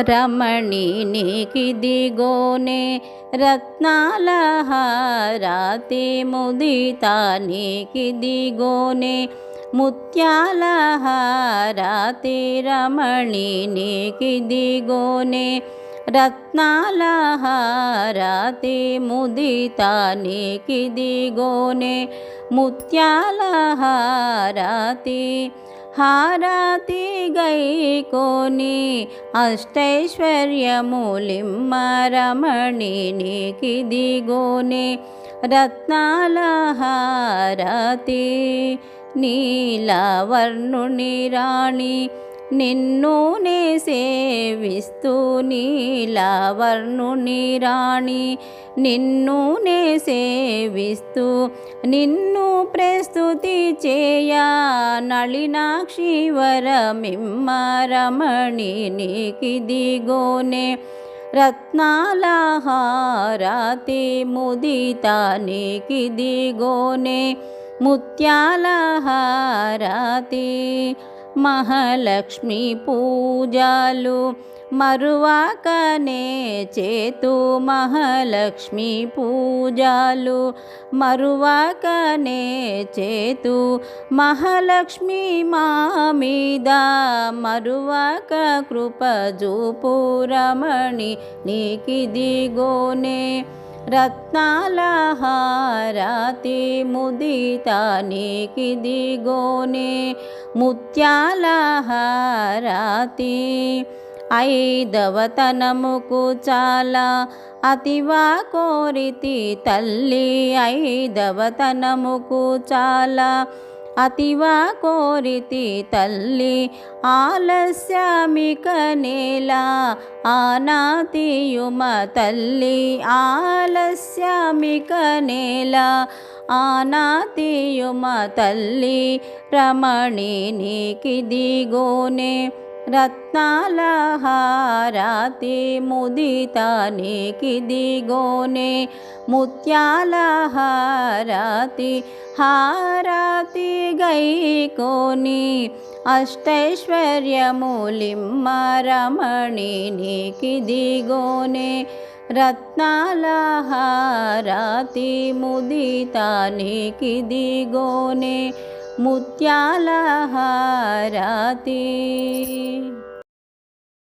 రమణి నీకిదిగోనే రత్నాల హారాతి ముదిత నీకిదిగోనే ముత్యాల హారాతి రమణి నీకిదిగోనే రత్నాల హారాతి ముదిత నీకిదిగోనే ముత్యాల హారాతి హారతి గైకోని అష్టైశ్వర్యములిమ్మ రమణి దిగోని రత్నాల హారతి నీలవర్ణుని రాణి నిన్ను నే సేవిస్తూ నీలవర్ణుని రాణి నిన్ను నే సేవిస్తూ నిన్ను ప్రస్తుతి చేయ నళినాక్షి వరమిమ్మ రమణి నీకిదిగోనే. రత్నాల హారతి ముదిత నీకిదిగోనే. ముత్యాల హారతి మహాలక్ష్మి పూజలు మరువాకనే చేతు మహాలక్ష్మి పూజలు మరువాకనే చేతు మహాలక్ష్మి మా మీద మరువాక కృప జూపు రమణి నీకిదిగోనే రత్నాలహారాతి ముదితానికి దిగోనే ముత్యాలహారాతి ఐదవతనముకు చాలా అతివా కోరితి తల్లి ఐదవతనముకు చాలా అతివా కోరితి తల్లి ఆలస్యమిక నేల ఆనాతియుమ తల్లి ఆ నేల ఆనాతియుమ తల్లి రమణి నీకిదిగోనే రత్నాల హారతి ముదిత నీకిదిగోనే ముత్యాల హారతి హారాతి గైకోని అష్టైశ్వర్యములిమ్మ రమణి నీకిదిగోనే రత్నాలహారాతి ముదితానికి దిగోనే ముత్యాలహారాతి.